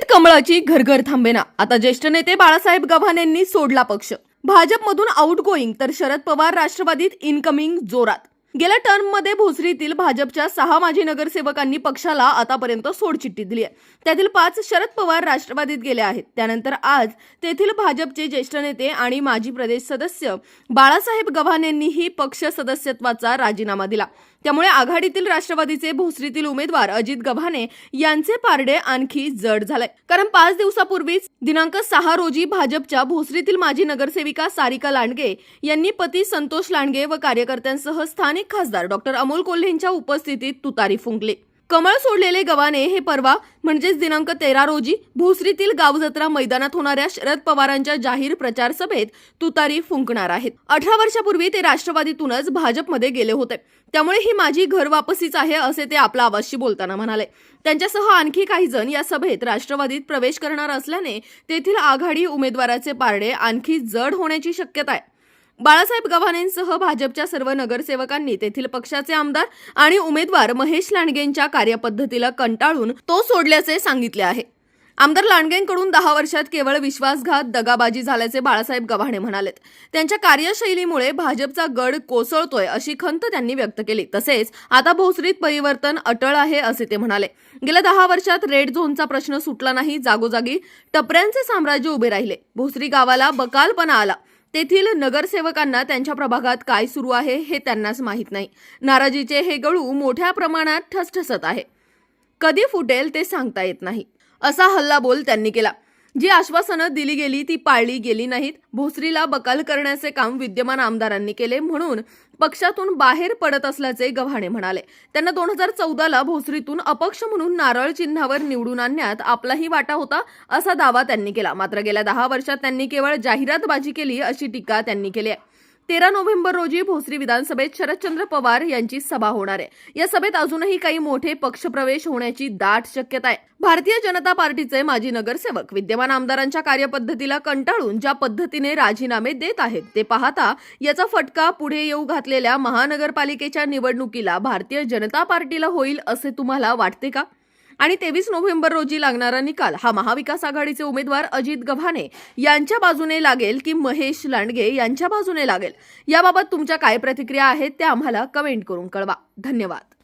भोसरीत कमळाची घरघर थांबेना. आता ज्येष्ठ नेते बाळासाहेब गव्हाणेंनी सोडला पक्ष. भाजपमधून आउटगोईंग तर शरद पवार राष्ट्रवादीत इनकमिंग जोरात. गेल्या टर्ममध्ये भोसरीतील भाजपच्या सहा माजी नगरसेवकांनी पक्षाला आतापर्यंत सोडचिठ्ठी दिली आहे त्यातील पाच शरद पवार राष्ट्रवादीत गेले आहेत. त्यानंतर आज तेथील भाजपचे ज्येष्ठ नेते आणि माजी प्रदेश सदस्य बाळासाहेब गव्हाणेंनीही पक्ष सदस्यत्वाचा राजीनामा दिला. त्यामुळे आघाडीतील राष्ट्रवादीचे भोसरीतील उमेदवार अजित गव्हाणे यांचे पारडे आणखी जड झाले. कारण पाच दिवसापूर्वीच दिनांक सहा रोजी भाजपच्या भोसरीतील माजी नगरसेविका सारिका लांडगे यांनी पती संतोष लांडगे व कार्यकर्त्यांसह स्थानिक खासदार डॉक्टर अमोल कोल्हेंच्या उपस्थितीत तुतारी फुंकली. कमळ सोडलेले गव्हाणे हे परवा म्हणजेच दिनांक तेरा रोजी भोसरीतील गावजत्रा मैदानात होणाऱ्या शरद पवारांच्या जाहीर प्रचार सभेत तुतारी फुंकणार आहेत. अठरा वर्षापूर्वी ते राष्ट्रवादीतूनच भाजपमध्ये गेले होते. त्यामुळे ही माझी घर वापसीच आहे असे ते आपला आवाजशी बोलताना म्हणाले. त्यांच्यासह आणखी काही जण या सभेत राष्ट्रवादीत प्रवेश करणार असल्याने तेथील आघाडी उमेदवाराचे पारडे आणखी जड होण्याची शक्यता आहे. बाळासाहेब गव्हाणेंसह भाजपच्या सर्व नगरसेवकांनी तेथील पक्षाचे आमदार आणि उमेदवार महेश लांडगेंच्या कार्यपद्धतीला कंटाळून तो सोडल्याचे सांगितले आहे. आमदार लांडगेंकडून दहा वर्षात केवळ विश्वासघात दगाबाजी झाल्याचे बाळासाहेब गव्हाणे म्हणालेत. त्यांच्या कार्यशैलीमुळे भाजपचा गड कोसळतोय अशी खंत त्यांनी व्यक्त केली. तसेच आता भोसरीत परिवर्तन अटळ आहे असे ते म्हणाले. गेल्या दहा वर्षात रेड झोनचा प्रश्न सुटला नाही जागोजागी टपऱ्यांचे साम्राज्य उभे राहिले. भोसरी गावाला बकालपणा आला. तेथील नगरसेवकांना त्यांच्या प्रभागात काय सुरू आहे हे त्यांनाच माहीत नाही. नाराजीचे हे गळू मोठ्या प्रमाणात ठसठसत आहे. कधी फुटेल ते सांगता येत नाही. असा हल्लाबोल त्यांनी केला. जी आश्वासनं दिली गेली ती पाळली गेली नाहीत. भोसरीला बकाल करण्याचे काम विद्यमान आमदारांनी केले म्हणून पक्षातून बाहेर पडत असल्याचे गव्हाणे म्हणाले. त्यांना दोन हजार चौदाला भोसरीतून अपक्ष म्हणून नारळ चिन्हावर निवडून आणण्यात आपलाही वाटा होता असा दावा त्यांनी केला. मात्र गेल्या दहा वर्षात त्यांनी केवळ जाहिरातबाजी केली अशी टीका त्यांनी केली आहे. तेरा नोव्हेंबर रोजी भोसरी विधानसभेत शरदचंद्र पवार यांची सभा होणार आहे. या सभेत अजूनही काही मोठे पक्षप्रवेश होण्याची दाट शक्यता आहे. भारतीय जनता पार्टीचे माजी नगरसेवक विद्यमान आमदारांच्या कार्यपद्धतीला कंटाळून ज्या पद्धतीने राजीनामे देत आहेत ते पाहता याचा फटका पुढे येऊ घातलेल्या महानगरपालिकेच्या निवडणुकीला भारतीय जनता पार्टीला होईल असे तुम्हाला वाटते का? आणि तेवीस नोव्हेंबर रोजी लागणारा निकाल. हा महाविकास आघाडीचे उमेदवार अजित गव्हाणे यांच्या बाजूने लागेल की महेश लांडगे यांच्या बाजूने लागेल? याबाबत तुमच्या काय प्रतिक्रिया आहेत त्या आम्हाला कमेंट करून कळवा. धन्यवाद.